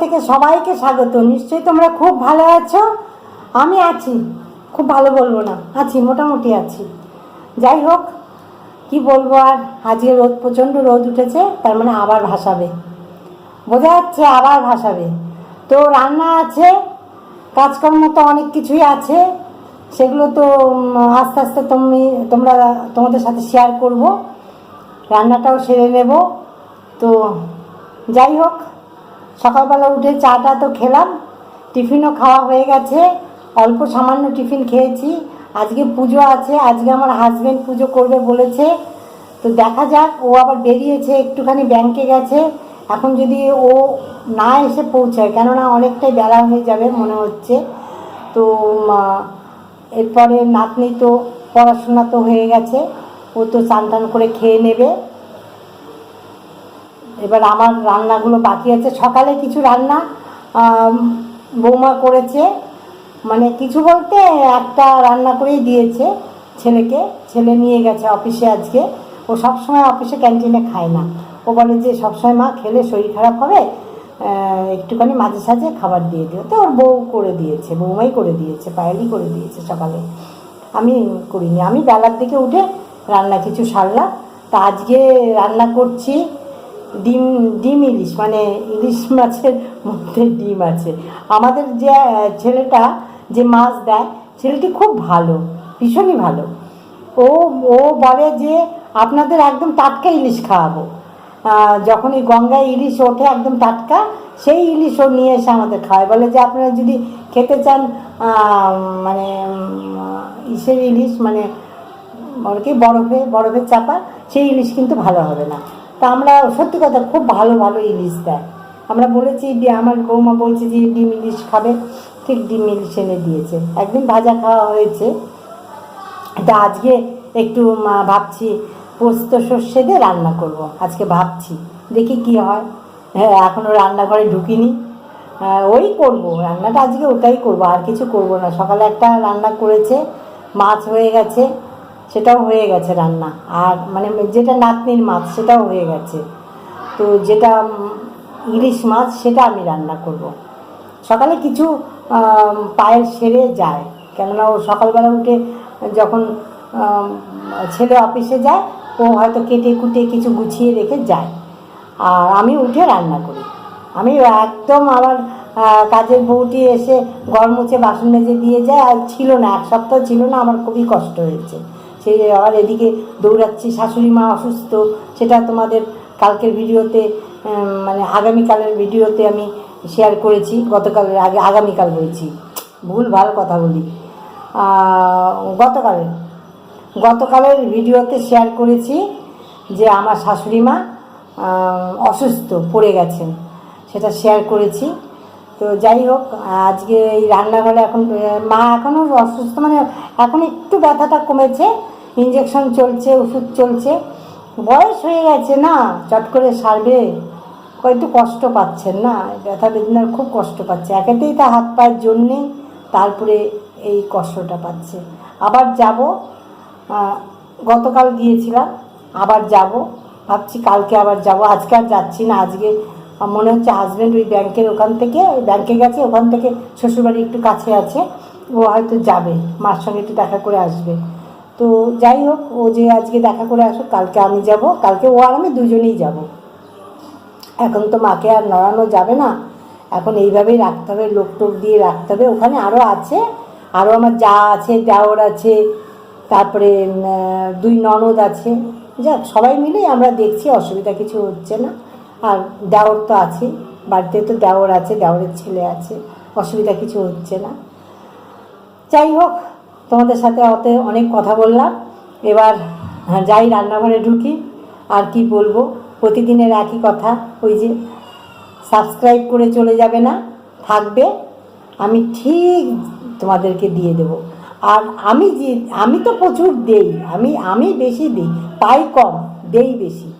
থেকে সবাইকে স্বাগত। নিশ্চয়ই তোমরা খুব ভালো আছো? আমি আছি। খুব ভালো বলব না। আছি, মোটামুটি আছি। যাই হোক, কি বলব আর? আজকে রোদ, প্রচণ্ড রোদ উঠেছে, তার মানে আবার ভাসাবে। বোঝা যাচ্ছে আবার ভাসাবে। তো রান্না আছে, কাজকর্ম তো অনেক কিছুই আছে। সেগুলো তো আস্তে আস্তে তুমি, তোমরা, তোমাদের সাথে শেয়ার করব। রান্নাটাও সেরে নেব। তো যাই হোক সকালবেলা উঠে চাটা তো খেলাম, টিফিনও খাওয়া হয়ে গেছে, অল্প সামান্য টিফিন খেয়েছি, আজকে পুজো আছে, আজকে আমার হাজবেন্ড পুজো করবে বলেছে, তো দেখা যাক, ও আবার বেরিয়েছে, একটুখানি ব্যাংকে গেছে, এখন যদি ও না এসে পৌঁছায়, কেননা অনেকটাই বেলা হয়ে যাবে মনে হচ্ছে, তো এরপরে নাতনি তো পড়াশোনা তো হয়ে গেছে, ও তো চান টান করে খেয়ে নেবে এবার আমার রান্নাগুলো বাকি আছে। সকালে কিছু রান্না বৌমা করেছে। মানে কিছু বলতে একটা রান্না করেই দিয়েছে ছেলেকে। ছেলে নিয়ে গেছে অফিসে আজকে। ও সবসময় অফিসে ক্যান্টিনে খায় না। ও বলে যে, সবসময় মা খেলে শরীর খারাপ হবে একটুখানি মাঝে সাঝে খাবার দিয়ে দিও। তো ওর বউ করে দিয়েছে, বৌমাই করে দিয়েছে, পায়েলই করে দিয়েছে সকালে। আমি করিনি। আমি বেলার দিকে উঠে রান্না কিছু সারলাম। তা আজকে রান্না করছি ডিম ডিম ইলিশ মানে ইলিশ মাছের মধ্যে ডিম আছে। আমাদের যে ছেলেটা যে মাছ দেয়, ছেলেটি খুব ভালো, ভীষণই ভালো। ও ও বলে যে, আপনাদের একদম টাটকা ইলিশ খাওয়াবো। যখন এই গঙ্গায় ইলিশ ওঠে একদম টাটকা, সেই ইলিশ ও নিয়ে এসে আমাদের খাওয়ায়। বলে যে, আপনারা যদি খেতে চান মানে ইসের ইলিশ মানে কি, বরফে, বরফের চাপা, সেই ইলিশ কিন্তু ভালো হবে না। তা আমরা সত্যি কথা খুব ভালো ভালো ইলিশ দেয়। আমরা বলেছি যে আমার বৌমা বলছে যে, ডিম ইলিশ খাবে। ঠিক ডিম ইলিশ এনে দিয়েছে। একদিন ভাজা খাওয়া হয়েছে। তা আজকে একটু ভাবছি, পোস্ত সর্ষে দিয়ে রান্না করব। আজকে ভাবছি, দেখি কি হয়। হ্যাঁ এখনও রান্নাঘরে ঢুকিনি। ওই করব। রান্নাটা আজকে ওটাই করব, আর কিছু করব না। সকালে একটা রান্না করেছে, মাছ হয়ে গেছে। সেটাও হয়ে গেছে রান্না। আর মানে যেটা নাতনির মাছ, সেটাও হয়ে গেছে। তো যেটা ইলিশ মাছ, সেটা আমি রান্না করব। সকালে কিছু পায়ের সেরে যায়। কেননা ও সকালবেলা উঠে যখন ছেলে অফিসে যায়, ও হয়তো কেটে কুটে কিছু গুছিয়ে রেখে যায়। আর আমি উঠে রান্না করি। আমি একদম আমার কাজের বউটি এসে ঘর মুছে বাসন মেজে দিয়ে যায়। আর ছিল না, এক সপ্তাহ ছিল না, আমার খুবই কষ্ট হয়েছে। সেই আবার এদিকে দৌড়াচ্ছি। শাশুড়ি মা অসুস্থ। সেটা তোমাদের কালকের ভিডিওতে মানে আগামীকালের ভিডিওতে আমি শেয়ার করেছি। গতকালের আগে, আগামীকাল বলছি। ভুল, ভালো কথা বলি। গতকালের গতকালের ভিডিওতে শেয়ার করেছি যে আমার শাশুড়ি মা অসুস্থ, পড়ে গেছেন। সেটা শেয়ার করেছি। তো যাই হোক, আজকে এই রান্নাঘরে এখন, মা এখনও অসুস্থ মানে এখন একটু ব্যথাটা কমেছে। ইঞ্জেকশন চলছে, ওষুধ চলছে। বয়স হয়ে গেছে না, চট করে সারবে। একটু কষ্ট পাচ্ছেন না, ব্যথা বেদনার খুব কষ্ট পাচ্ছে। একেতেই তা হাত পায়ের জন্যে, তারপরে এই কষ্টটা পাচ্ছে। আবার যাব গতকাল গিয়েছিলাম, আবার যাব। ভাবছি কালকে আবার যাব, আজকে আর যাচ্ছি না, আজকে মনে হচ্ছে হাজব্যান্ড ওই ব্যাংকের ওখান থেকে, ওই ব্যাংকে গেছে, ওখান থেকে শ্বশুরবাড়ি একটু কাছে আছে, ও হয়তো যাবে, মার সঙ্গে একটু দেখা করে আসবে। তো যাই হোক, ও যে আজকে দেখা করে আসুক, কালকে আমি যাব। কালকে ও আর আমি দুজনেই যাব। এখন তো মাকে আর নড়ানো যাবে না। এখন এইভাবেই রাখতে হবে, লোক টোক দিয়ে রাখতে হবে। ওখানে আরও আছে আরও আমার যা আছে, দেওর আছে, তারপরে দুই ননদ আছে। যাক সবাই মিলেই আমরা দেখছি, অসুবিধা কিছু হচ্ছে না। আর দেওর তো আছে বাড়িতে তো দেওর আছে, দেওরের ছেলে আছে, অসুবিধা কিছু হচ্ছে না। যাই হোক তোমাদের সাথে অতে অনেক কথা বললাম। এবার হ্যাঁ, যাই রান্নাঘরে ঢুকি। আর কি বলব? প্রতিদিনের একই কথা ওই যে সাবস্ক্রাইব করে চলে যাবে না থাকবে আমি ঠিক তোমাদেরকে দিয়ে দেব। আর আমি যে আমি তো প্রচুর দেই আমি আমি বেশি দিই পাই কম দেই বেশি।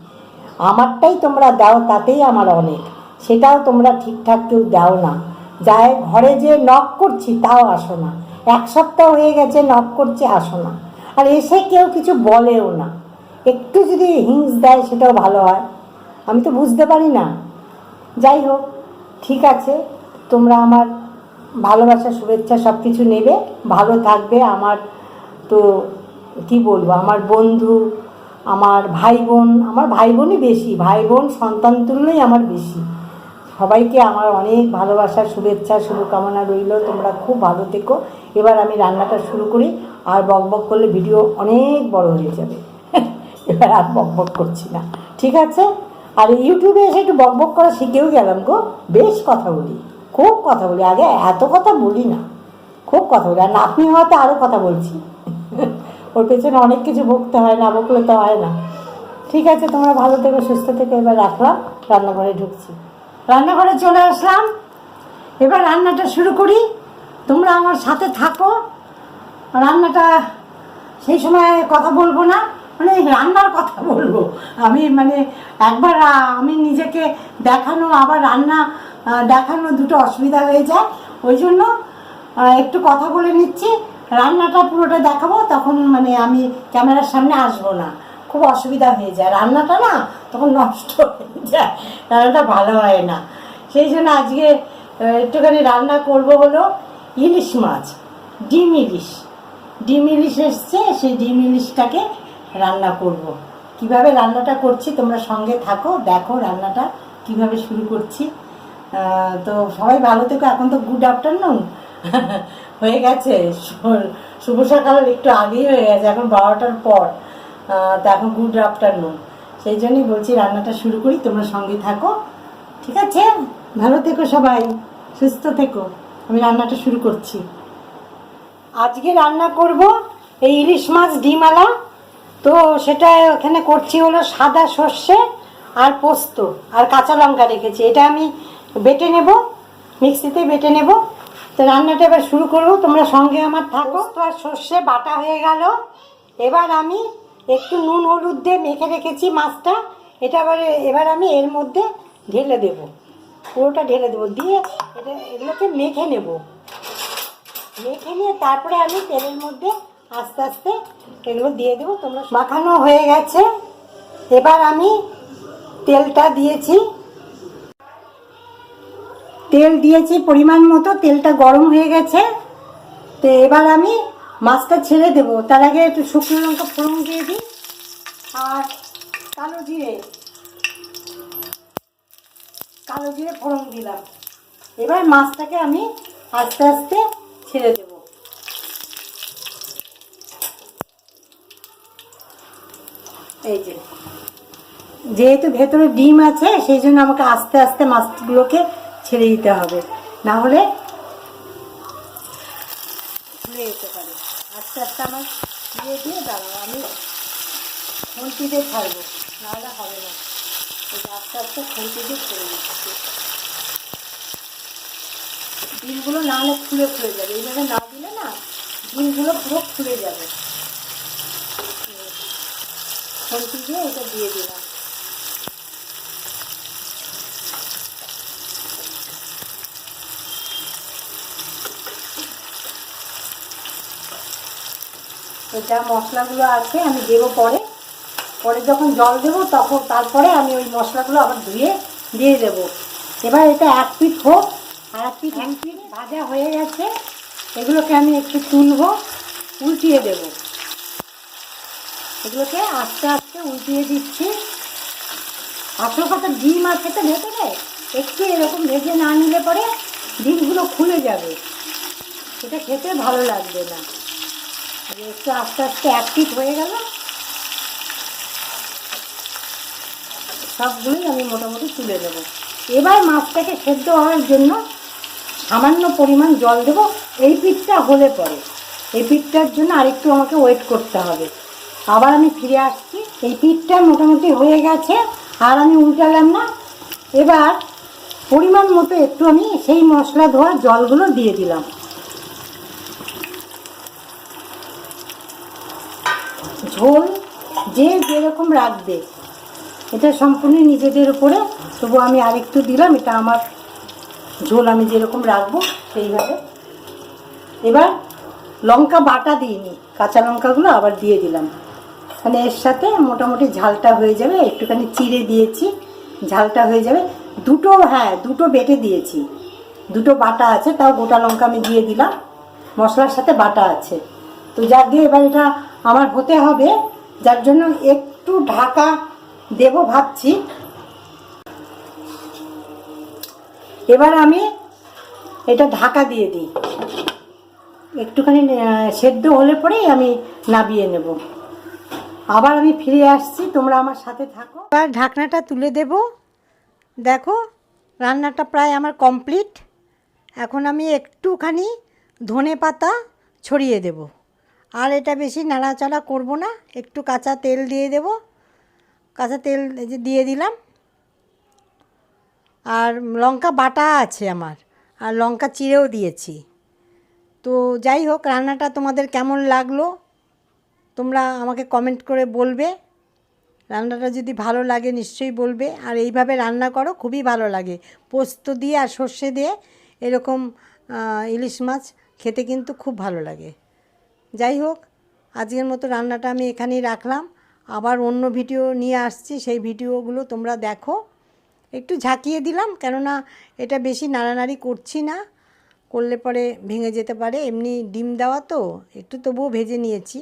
আমারটাই তোমরা দাও তাতেই আমার অনেক। সেটাও তোমরা ঠিকঠাক কেউ দাও না। যায় ঘরে যে নক করছি তাও আসো না। এক সপ্তাহ হয়ে গেছে নক করছে, আসো না। আর এসে কেউ কিছু বলেও না। একটু যদি হিংস দেয় সেটাও ভালো হয়। আমি তো বুঝতে পারি না। যাই হোক, ঠিক আছে। তোমরা আমার ভালোবাসা, শুভেচ্ছা সব কিছু নেবে। ভালো থাকবে আমার তো, কি বলব, আমার বন্ধু, আমার ভাই বোন, আমার ভাই বোনই বেশি। ভাই বোন, সন্তান তুল্যই আমার বেশি। সবাইকে আমার অনেক ভালোবাসা, শুভেচ্ছা, শুভকামনা রইল। তোমরা খুব ভালো থেকো। এবার আমি রান্নাটা শুরু করি। আর বক বক করলে ভিডিও অনেক বড় হয়ে যাবে। এবার আর বক বক করছি না। ঠিক আছে? আর ইউটিউবে এসে একটু বক বক করা শিখেও গেলাম গো। বেশ কথা বলি। খুব কথা বলি। আগে এত কথা বলি না। খুব কথা বলি। আর নাতনি হওয়াতে আরও কথা বলছি। ওর পেছনে অনেক কিছু বকতে হয়, না বকলে তো হয় না। ঠিক আছে, তোমরা ভালো থেকো, সুস্থ থেকো। এবার রাখলাম। রান্নাঘরে ঢুকছি। রান্নাঘরে চলে আসলাম। এবার রান্নাটা শুরু করি। তোমরা আমার সাথে থাকো। রান্নাটা সেই সময় কথা বলব না। মানে রান্নার কথা বলব। আমি মানে একবার আমি নিজেকে দেখানো আবার রান্না দেখানো দুটো অসুবিধা হয়ে যায়। ওই জন্য একটু কথা বলে নিচ্ছি। রান্নাটা পুরোটা দেখাবো, তখন মানে আমি ক্যামেরার সামনে আসব না। খুব অসুবিধা হয়ে যায়। রান্নাটা না তখন নষ্ট হয়ে যায়, রান্নাটা ভালো হয় না। সেই জন্য আজকে একটুখানি রান্না করব হলো ইলিশ মাছ, ডিম ইলিশ। ডিম ইলিশ এসছে, সেই ডিম ইলিশটাকে রান্না করব। কীভাবে রান্নাটা করছি তোমরা সঙ্গে থাকো, দেখো রান্নাটা কীভাবে শুরু করছি। তো সবাই ভালো থেকো, এখন তো গুড আফটারনুন হয়ে গেছে শুভ সকাল, একটু আগেই হয়ে গেছে, এখন বারোটার পর। এখন গুড আফটারনুন সেই জন্যই বলছি রান্নাটা শুরু করি, তোমরা সঙ্গে থাকো। ঠিক আছে? ভালো থেকো সবাই, সুস্থ থেকো। আমি রান্নাটা শুরু করছি। আজকে রান্না করব এই ইলিশ মাছ ডিমালা তো সেটা ওখানে করছি হলো সাদা সর্ষে আর পোস্ত আর কাঁচা লঙ্কা রেখেছি। এটা আমি বেটে নেব, মিক্সিতে বেটে নেব। তো রান্নাটা এবার শুরু করব। তোমরা সঙ্গে আমার থাকো। তো আর সর্ষে বাটা হয়ে গেল। এবার আমি একটু নুন হলুদ দিয়ে মেখে রেখেছি মাছটা। এটা এবার এবার আমি এর মধ্যে ঢেলে দেব। পুরোটা ঢেলে দেবো। দিয়ে এটা, এগুলোকে মেখে নেব। মেখে নিয়ে তারপরে আমি তেলের মধ্যে আস্তে আস্তে এগুলো দিয়ে দেবো। তোমরা মাখানো হয়ে গেছে। এবার আমি তেলটা দিয়েছি। তেল দিয়েছি পরিমাণ মতো। তেলটা গরম হয়ে গেছে। তো এবার আমি মাছটা ছেড়ে দেবো। তার আগে একটু শুকনো লঙ্কা ফোড়ন দিয়ে দিই। আর কালো জিরে কালো জিরে ফোড়ন দিলাম। এবার মাছটাকে আমি আস্তে আস্তে ছেড়ে দেব। এই যে, যেহেতু ভেতরে ডিম আছে, সেই জন্য আমাকে আস্তে আস্তে মাছগুলোকে ছেড়ে দিতে হবে। না হলে ভুলে যেতে পারে আমার দিয়ে দিয়ে দাও, আমি খুঁটিতে ছাড়বো, নাহলে হবে না। ওই আস্তে আস্তে খুঁটিতে ছেড়ে দিচ্ছি ডিমগুলো না হলে খুলে খুলে যাবে। এইভাবে না দিলে না ডিমগুলো পুরো খুলে যাবে। খন্তি দিয়ে এটা দিয়ে দিলাম। এটা মশলাগুলো আছে, আমি দেবো পরে। পরে যখন জল দেবো, তখন তারপরে আমি ওই মশলাগুলো আবার ধুয়ে দিয়ে দেবো। এবার এটা এক পিঠ হোক, আর এক পিঠ এক পিঠ ভাজা হয়ে গেছে। এগুলোকে আমি একটু তুলবো, উল্টিয়ে দেব। এগুলোকে আস্তে আস্তে উল্টিয়ে দিচ্ছি। আসল কথা ডিম আছে তো ভেতরে? একটু এরকম ভেজে না নিলে পরে ডিমগুলো খুলে যাবে। এটা খেতে ভালো লাগবে না। একটু আস্তে আস্তে পিঠ হয়ে গেল। সবগুলোই আমি মোটামুটি তুলে দেবো এবার মাছটাকে সেদ্ধ হওয়ার জন্য সামান্য পরিমাণ জল দেবো। এই পিঠটা হলে পরে। এই পিঠটার জন্য আরেকটু আমাকে ওয়েট করতে হবে। আবার আমি ফিরে আসছি। এই পিঠটা মোটামুটি হয়ে গেছে, আর আমি উল্টালাম না। এবার পরিমাণ মতো একটু আমি সেই মশলা ধোয়া জলগুলো দিয়ে দিলাম। ঝোল, যে যেরকম রাখবে। এটা সম্পূর্ণ নিজেদের উপরে। তবু আমি আরেকটু দিলাম, এটা আমার ঝোল, আমি যেরকম রাখব সেইভাবে। এবার লঙ্কা বাটা দিইনি কাঁচা লঙ্কাগুলো আবার দিয়ে দিলাম। মানে এর সাথে মোটামুটি ঝালটা হয়ে যাবে, একটুখানি চিড়ে দিয়েছি, ঝালটা হয়ে যাবে। দুটো হ্যাঁ দুটো বেটে দিয়েছি। দুটো বাটা আছে, তাও গোটা লঙ্কা আমি দিয়ে দিলাম। মশলার সাথে বাটা আছে। তো যাক দিয়ে এবার এটা আমার হতে হবে। যার জন্য একটু ঢাকা দেবো ভাবছি। এবার আমি এটা ঢাকা দিয়ে দিই। একটুখানি সেদ্ধ হলে পরেই আমি নাবিয়ে নেব। আবার আমি ফিরে আসছি, তোমরা আমার সাথে থাকো। এবার ঢাকনাটা তুলে দেব। দেখো, রান্নাটা প্রায় আমার কমপ্লিট। এখন আমি একটুখানি ধনে পাতা ছড়িয়ে দেব। আর এটা বেশি নাড়াচাড়া করব না, একটু কাঁচা তেল দিয়ে দেব। কাঁচা তেল যে দিয়ে দিলাম। আর লঙ্কা বাটা আছে আমার, আর লঙ্কা চিড়েও দিয়েছি। তো যাই হোক, রান্নাটা তোমাদের কেমন লাগল? তোমরা আমাকে কমেন্ট করে বলবে। রান্নাটা যদি ভালো লাগে নিশ্চয়ই বলবে। আর এইভাবে রান্না করো, খুবই ভালো লাগে। পোস্ত দিয়ে আর সর্ষে দিয়ে এরকম ইলিশ মাছ খেতে কিন্তু খুব ভালো লাগে। যাই হোক, আজকের মতো রান্নাটা আমি এখানেই রাখলাম। আবার অন্য ভিডিও নিয়ে আসছি, সেই ভিডিওগুলো তোমরা দেখো। একটু ঝাঁকিয়ে দিলাম, কেননা এটা বেশি নাড়ানাড়ি করছি না। করলে পরে ভেঙে যেতে পারে। এমনি ডিম দেওয়া তো, একটু তবুও ভেজে নিয়েছি।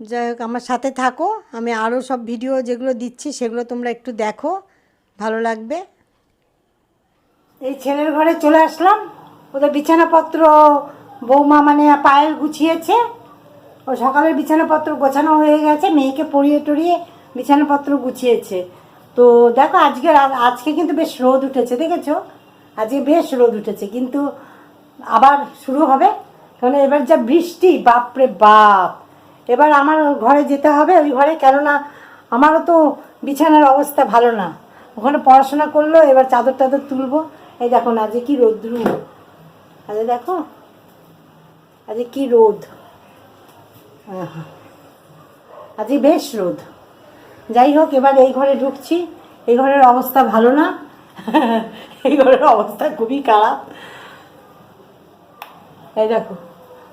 যাই হোক, আমার সাথে থাকো। আমি আরও সব ভিডিও যেগুলো দিচ্ছি, সেগুলো তোমরা একটু দেখো। ভালো লাগবে। এই ছেলের ঘরে চলে আসলাম। ওদের বিছানাপত্র বৌমা মানে পায়েল গুছিয়েছে। ও সকালের বিছানাপত্র গোছানো হয়ে গেছে, মেয়েকে পরিয়ে টরিয়ে বিছানাপত্র গুছিয়েছে। তো দেখো আজকে আজকে কিন্তু বেশ রোদ উঠেছে, দেখেছ? আজকে বেশ রোদ উঠেছে, কিন্তু আবার শুরু হবে। কারণ এবার যা বৃষ্টি, বাপরে বাপ! এবার আমার ঘরে যেতে হবে, ওই ঘরে কেননা আমারও তো বিছানার অবস্থা ভালো না। ওখানে পড়াশোনা করল, এবার চাদর টাদর তুলবো। এই দেখো না, আজকে কি রোদ্রু। আজকে দেখো আজকে কি রোদ। আজকে বেশ রোদ। যাই হোক এবার এই ঘরে ঢুকছি। এই ঘরের অবস্থা ভালো না? এই ঘরের অবস্থা খুবই খারাপ। এই দেখো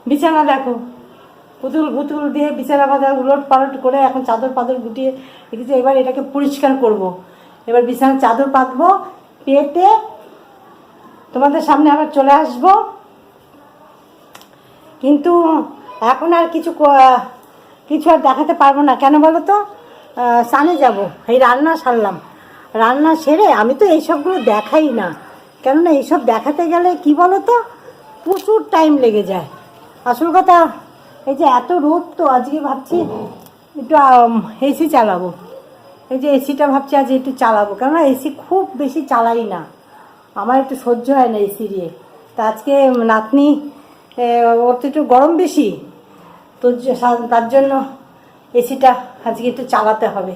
বিছানা দেখো। পুতুল পুতুল দিয়ে বিছানা বাঁধা উলট পালট করে এখন চাদর পাদর গুটিয়ে রেখেছি। এবার এটাকে পরিষ্কার করব। এবার বিছানার চাদর পাতবো পেতে তোমাদের সামনে আবার চলে আসব। কিন্তু এখন আর কিছু কিছু আর দেখাতে পারব না। কেন বলো তো? স্নানে যাব। এই রান্না সারলাম। রান্না সেরে আমি তো এইসবগুলো দেখাই না। কেননা এইসব দেখাতে গেলে কি বলো তো? প্রচুর টাইম লেগে যায়। আসল কথা, এই যে এত রোদ তো আজকে ভাবছি একটু এসি চালাবো। এই যে এসিটা ভাবছি আজ একটু চালাবো। কেননা এসি খুব বেশি চালাই না। আমার একটু সহ্য হয় না এসি দিয়ে। তা আজকে নাতনি ওর তো একটু গরম বেশি। তো তার জন্য এসিটা আজকে একটু চালাতে হবে।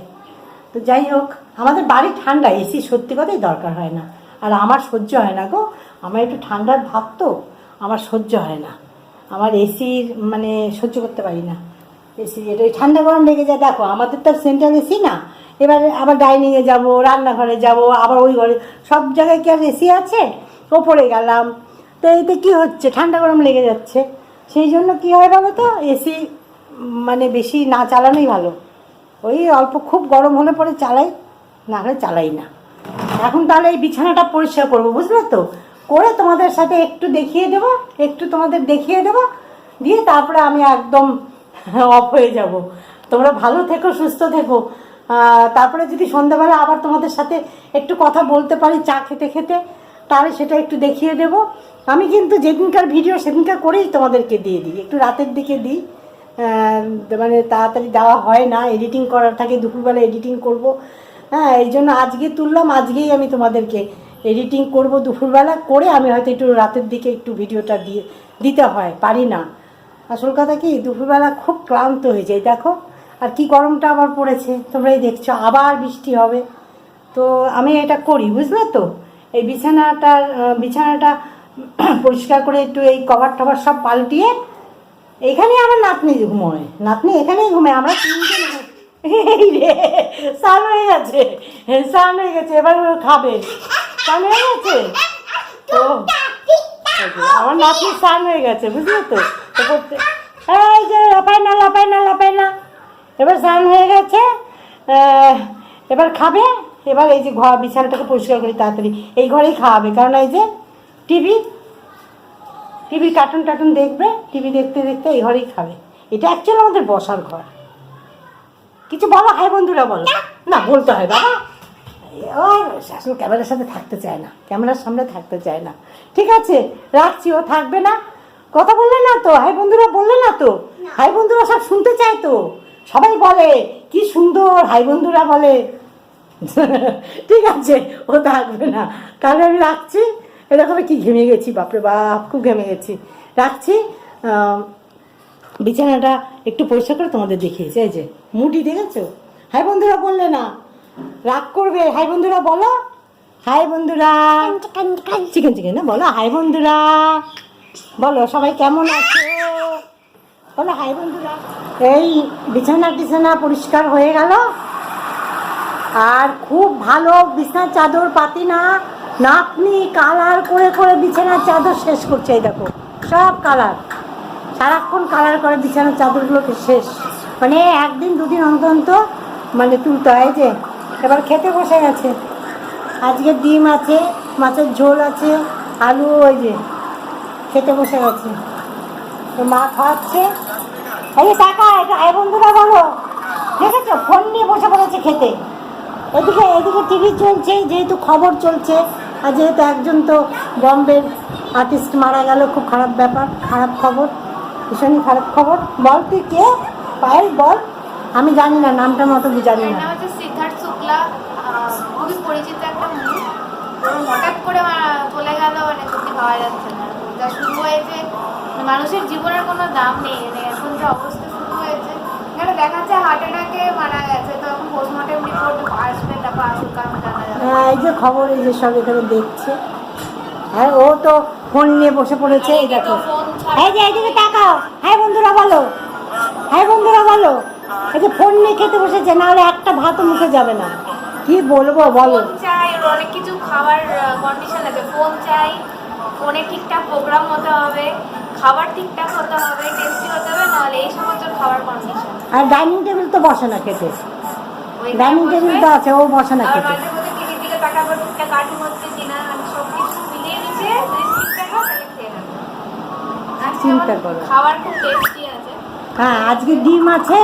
তো যাই হোক, আমাদের বাড়ি ঠান্ডা, এসি সত্যি কথাই দরকার হয় না। আর আমার সহ্য হয় না গো। আমার একটু ঠান্ডার ভাব তো, আমার সহ্য হয় না। আমার এসির মানে সহ্য করতে পারি না। এসি এটা ঠান্ডা গরম লেগে যায়। দেখো, আমাদের তো সেন্ট্রাল এসি না। এবার আবার ডাইনিংয়ে যাব, রান্নাঘরে যাব, আবার ওই ঘরে, সব জায়গায় কি আর এসি আছে? ওপরে গেলাম। তো এতে কি হচ্ছে? ঠান্ডা গরম লেগে যাচ্ছে। সেই জন্য কি হয় বলো তো? এসি মানে বেশি না চালানোই ভালো। ওই অল্প খুব গরম হলে পরে চালাই, না হলে চালাই না। এখন তাহলে এই বিছানাটা পরিষ্কার করব, বুঝলে তো? করে তোমাদের সাথে একটু দেখিয়ে দেবো, একটু তোমাদের দেখিয়ে দেবো, দিয়ে তারপরে আমি একদম অফ হয়ে যাব। তোমরা ভালো থেকো, সুস্থ থেকো। তারপরে যদি সন্ধ্যাবেলা আবার তোমাদের সাথে একটু কথা বলতে পারি চা খেতে খেতে তাহলে সেটা একটু দেখিয়ে দেবো। আমি কিন্তু যেদিনকার ভিডিও সেদিনকার করেই তোমাদেরকে দিয়ে দিই। একটু রাতের দিকে দিই। মানে তাড়াতাড়ি দেওয়া হয় না। এডিটিং করার থাকে, দুপুরবেলা এডিটিং করব। হ্যাঁ এই জন্য আজকে তুললাম, আজকেই আমি তোমাদেরকে এডিটিং করব দুপুরবেলা। করে আমি হয়তো একটু রাতের দিকে একটু ভিডিওটা দিয়ে দিতে হয়, পারি না। আসল কথা কি, দুপুরবেলা খুব ক্লান্ত হয়ে যায় দেখো। আর কি গরমটা আবার পড়েছে, তোমরাই দেখছ, আবার বৃষ্টি হবে। তো আমি এটা করি, বুঝলে তো? এই বিছানাটার বিছানাটা পরিষ্কার করে একটু এই কভার টভার সব পাল্টিয়ে এখানে আমার নাতনি ঘুমোয়। নাতনি এখানেই ঘুমায়, আমরা রে, স্নান হয়ে গেছে, স্নান হয়ে গেছে, এবার খাবে। স্নান হয়ে গেছে? ও, আমার নাতনি স্নান হয়ে গেছে, বুঝলি তো? তো করতে এই যে লাপায় না লাপায় না লাপায় না। এবার স্নান হয়ে গেছে এবার খাবে। এবার এই যে ঘর বিছানাটাকে পরিষ্কার করি তাড়াতাড়ি। এই ঘরেই খাওয়াবে। কারণ এই যে টিভি টিভি কার্টুন টার্টুন দেখবে টিভি দেখতে দেখতে এই ঘরেই খাবে। এটা অ্যাকচুয়ালি আমাদের বসার ঘর। কিছু বলো? হাই বন্ধুরা বলো। না। বলতে হয় বাবা। ওই শাশুড়ি ক্যামেরার সাথে থাকতে চায় না। ক্যামেরার সামনে থাকতে চায় না। ঠিক আছে রাখছি। ও থাকবে না। কথা বললে না তো? হাই বন্ধুরা বললে না তো? হাই বন্ধুরা সব শুনতে চায় তো? সবাই বলে কি সুন্দর হাই বন্ধুরা বলে। ঠিক আছে, ও থাকবে না। তাহলে আমি রাখছি। এরকম কি ঘেমে গেছি, বাপরে বাপ, খুব ঘেমে গেছি। রাখছি। বিছানাটা একটু পরিষ্কার করে তোমাদের দেখিয়েছি, এই যে মুটি দেখেছ? হাই বন্ধুরা বললে না, রাগ করবে। হাই বন্ধুরা বলো। হাই বন্ধুরা। চিকেন চিকেন না, বলো। হাই বন্ধুরা। বলো, সবাই কেমন আছো? বলো, হাই বন্ধুরা। এই বিছানা টিছানা পরিষ্কার হয়ে গেল? আর খুব ভালো বিছানার চাদর পাতি না, নাতনি কালার করে করে বিছানার চাদর শেষ করছে, এই দেখো, সব কালার। সারাক্ষণ কালার করে বিছানার চাদরগুলোকে শেষ। মানে একদিন দুদিন অন্তর মানে তুলতে হয় যে, এবার খেতে বসে গেছে। আজকে ডিম আছে, মাছের ঝোল আছে, আলু, ওই যে, খেতে বসে গেছে। তো মা খাওয়াচ্ছে। এই টাকা, এটা বন্ধুরা বলো। দেখেছ? ফোন নিয়ে বসে পড়েছে খেতে। এদিকে এদিকে টিভি চলছে, যেহেতু খবর চলছে, আর যেহেতু একজন তো বম্বের আর্টিস্ট মারা গেল, খুব খারাপ ব্যাপার, খারাপ খবর, ভীষণই খারাপ খবর। বল তুই কে? পায়েল, বল। আমি জানি না নামটা মতো জানি না। শুক্লা খুবই পরিচিত হঠাৎ করে চলে গেল মানে সত্যি ভাবা যাচ্ছে না। যা শুরু হয়েছে মানে মানুষের জীবনের কোনো দাম নেই মানে এখন অবস্থা শুরু হয়েছে হার্ট অ্যাটাকে মারা গেছে হ্যাঁ, এই যে খবর এই যে সব এখানে দেখছে। আর ও তো ফোন নিয়ে বসে পড়েছে এই দেখো। ফোন এই যে এইদিকে তাকাও। হাই বন্ধুরা বলো। হাই বন্ধুরা বলো। এই যে ফোন নিয়ে খেতে বসেছে নাহলে একটা ভাত মুখে যাবে না। কি বলব বলো। চাই অনেক কিছু খাবার কন্ডিশন আছে। ফোন চাই ফোনে ঠিকঠাক প্রোগ্রাম হতে হবে খাবার ঠিকঠাক হতে হবে টেস্টি হতে হবে নাহলে এই সমস্ত খাবার কন্ডিশন আর ডাইনিং টেবিল তো বসে না খেতে। ডাইনিং টেবিল তো আছে ও বসে না খেতে মানে চিন্তা করো। খাবার খুব টেস্টি আছে। হ্যাঁ আজকে ডিম আছে।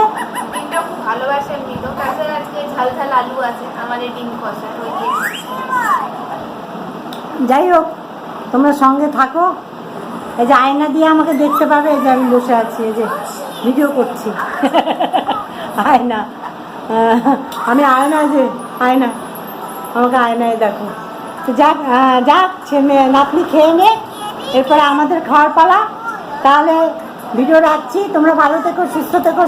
ডিমটা খুব ভালোবাসে তাছাড়া আজকে ঝাল ঝাল আলু আছে আমাদের ডিম কষা যাই হোক তোমরা সঙ্গে থাকো। এই যে আয়না দিয়ে আমাকে দেখতে পাবে এই যে আমি বসে আছি এই যে ভিডিও করছি। আয়না। আমি আয়না যে আয়না আমাকে আয়নায় দেখো। তো যাক যাক নাতনি খেয়ে নে। এরপরে আমাদের খাওয়ার পালা। তাহলে ভিডিও রাখছি। তোমরা ভালো থেকো, সুস্থ থেকো